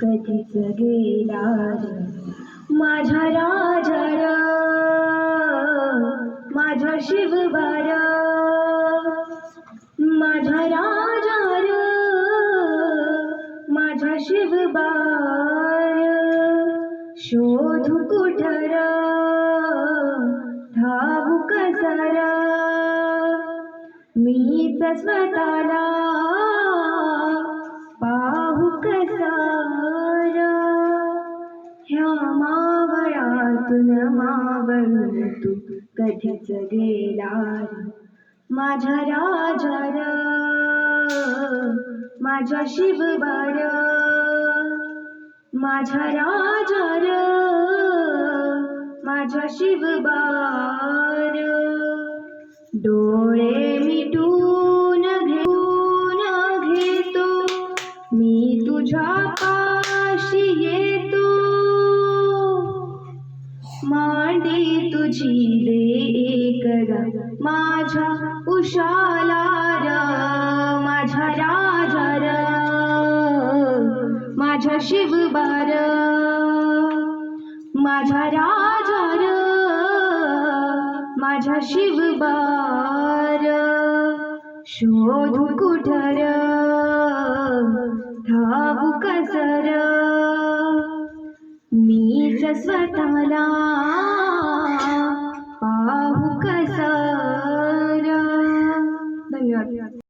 कधीच गेला रे. माझ्या राजा माझ्या शिवबार माझ्या राजा माझ्या शिवबार शोध कुठर धावू कसरा मीच स्वतःला मावळातून मावळून तू कधीच गेला माझ्या राजा र माझ्या शिवबार माझ्या राजा र माझ्या शिवबार डोळे मिटू मांडी तुझी दे एकदा. माझ्या उशाला र माझ्या राजा र माझ्या शिवबार माझ्या राजा र माझ्या शिवबार शोध कुठर धाव कसर मीच